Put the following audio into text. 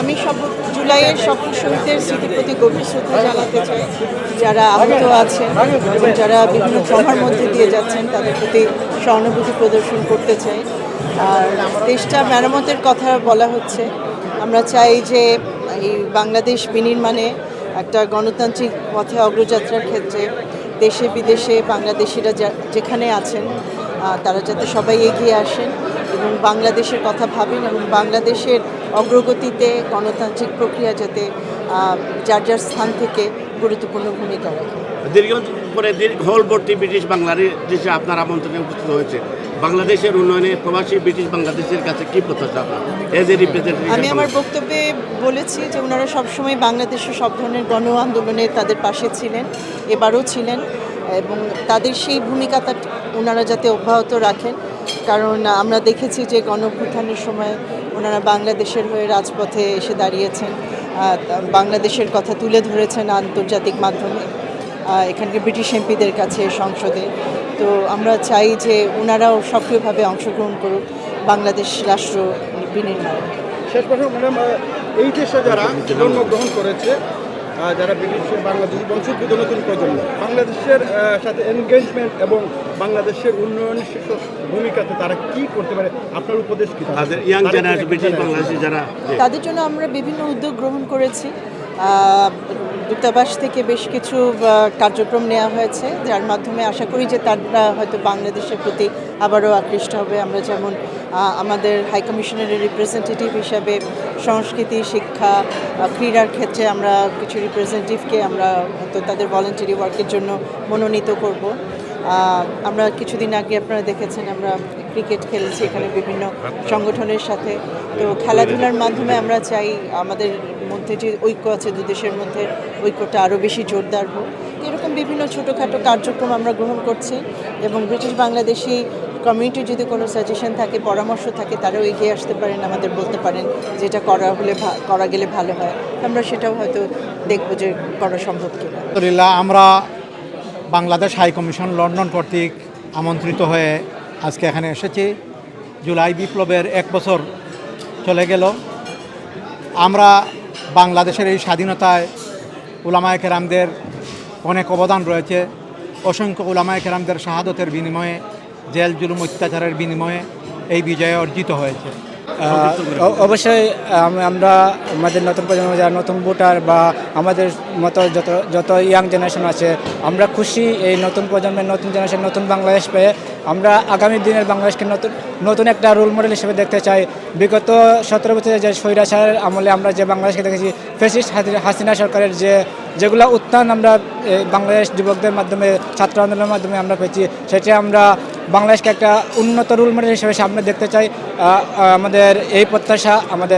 আমি সব জুলাইয়ের সকল শহীদদের স্মৃতির প্রতি গভীর শ্রদ্ধা জানাতে চাই। যারা আহত আছেন এবং যারা বিভিন্ন ট্রমার মধ্যে দিয়ে যাচ্ছেন, তাদের প্রতি সহানুভূতি প্রদর্শন করতে চাই। আর দেশটা মেরামতের কথা বলা হচ্ছে। আমরা চাই যে এই বাংলাদেশ বিনির্মাণে একটা গণতান্ত্রিক পথে অগ্রযাত্রার ক্ষেত্রে দেশে বিদেশে বাংলাদেশিরা যেখানে আছেন তারা যাতে সবাই এগিয়ে আসেন এবং বাংলাদেশের কথা ভাবেন এবং বাংলাদেশের অগ্রগতিতে গণতান্ত্রিক প্রক্রিয়া যাতে যার যার স্থান থেকে গুরুত্বপূর্ণ ভূমিকা রাখে। দীর্ঘ পরে দীর্ঘ হলবর্তী ব্রিটিশ বাংলাদেশে আপনার আমন্ত্রণে উপস্থিত হয়েছে। বাংলাদেশের উন্নয়নে প্রবাসী ব্রিটিশ বাংলাদেশের কাছে কি প্রত্যাশা আমি আমার বক্তব্যে বলেছি যে ওনারা সবসময় বাংলাদেশের সব ধরনের গণ আন্দোলনে তাদের পাশে ছিলেন এবারও ছিলেন এবং তাদের সেই ভূমিকাটা ওনারা যাতে অব্যাহত রাখেন। কারণ আমরা দেখেছি যে গণভ্যুত্থানের সময় ওনারা বাংলাদেশের হয়ে রাজপথে এসে দাঁড়িয়েছেন বাংলাদেশের কথা তুলে ধরেছেন আন্তর্জাতিক মাধ্যমে এখানকার ব্রিটিশ এমপিদের কাছে সংসদে। তো আমরা চাই যে ওনারাও সক্রিয়ভাবে অংশগ্রহণ করুক, বাংলাদেশ রাষ্ট্র বিনির্মাণে। শেষ কথা ম্যাডাম এই দেশে যারা জন্মগ্রহণ করেছে যারা ব্রিটিশ বাংলাদেশ বংশোদ্ভূত নতুন প্রজন্ম, বাংলাদেশের সাথে এনগেজমেন্ট এবং বাংলাদেশের উন্নয়নের শীর্ষ ভূমিকাতে তারা কি করতে পারে? আপনার উপদেশ কি? তাদের ইয়াং জেনারেশন বাংলাদেশি যারা তাদের জন্য আমরা বিভিন্ন উদ্যোগ গ্রহণ করেছি। দূতাবাস থেকে বেশ কিছু কার্যক্রম নেওয়া হয়েছে যার মাধ্যমে আশা করি যে তারা হয়তো বাংলাদেশের প্রতি আবারও আকৃষ্ট হবে। আমরা যেমন আমাদের হাই কমিশনারের রিপ্রেজেন্টেটিভ হিসাবে সংস্কৃতি শিক্ষা ক্রীড়ার ক্ষেত্রে আমরা কিছু রিপ্রেজেন্টেটিভকে আমরা হয়তো তাদের ভলেন্টারি ওয়ার্কের জন্য মনোনীত করব। আমরা কিছুদিন আগে আপনারা দেখেছেন, আমরা ক্রিকেট খেলেছি এখানে বিভিন্ন সংগঠনের সাথে। তো খেলাধুলার মাধ্যমে আমরা চাই আমাদের মধ্যে যে ঐক্য আছে, দু দেশের মধ্যে ঐক্যটা আরও বেশি জোরদার হোক। এরকম বিভিন্ন ছোটোখাটো কার্যক্রম আমরা গ্রহণ করছি এবং ব্রিটিশ বাংলাদেশি কমিউনিটির যদি কোনো সাজেশন থাকে, পরামর্শ থাকে, তারাও এগিয়ে আসতে পারেন, আমাদের বলতে পারেন যেটা করা হলে করা গেলে ভালো হয়। আমরা সেটাও হয়তো দেখব যে করা সম্ভব কিনা। আমরা বাংলাদেশ হাই কমিশন লন্ডন কর্তৃক আমন্ত্রিত হয়ে আজকে এখানে এসেছি। জুলাই বিপ্লবের এক বছর চলে গেল। আমরা বাংলাদেশের এই স্বাধীনতায় উলামায় কেরামদের অনেক অবদান রয়েছে। অসংখ্য উলামায় কেরামদের শাহাদতের বিনিময়ে, জেল জুলুম অত্যাচারের বিনিময়ে এই বিজয় অর্জিত হয়েছে। অবশ্যই আমরা আমাদের নতুন প্রজন্ম, যারা নতুন ভোটার বা আমাদের মতো যত যত ইয়াং জেনারেশন আছে, আমরা খুশি এই নতুন প্রজন্মের, নতুন জেনারেশন নতুন বাংলাদেশ পেয়ে আমরা আগামী দিনের বাংলাদেশকে নতুন নতুন একটা রোল মডেল হিসেবে দেখতে চাই। বিগত সতেরো বছরের যে স্বৈরাচারের আমলে আমরা যে বাংলাদেশকে দেখেছি, ফেসিস্ট হাসিনা সরকারের যে, যেগুলো উত্থান আমরা বাংলাদেশ যুবকদের মাধ্যমে, ছাত্র আন্দোলনের মাধ্যমে আমরা পেয়েছি, সেটা আমরা বাংলাদেশকে একটা উন্নত রুল মডেল হিসেবে সামনে দেখতে চাই। আমাদের এই প্রত্যাশা আমাদের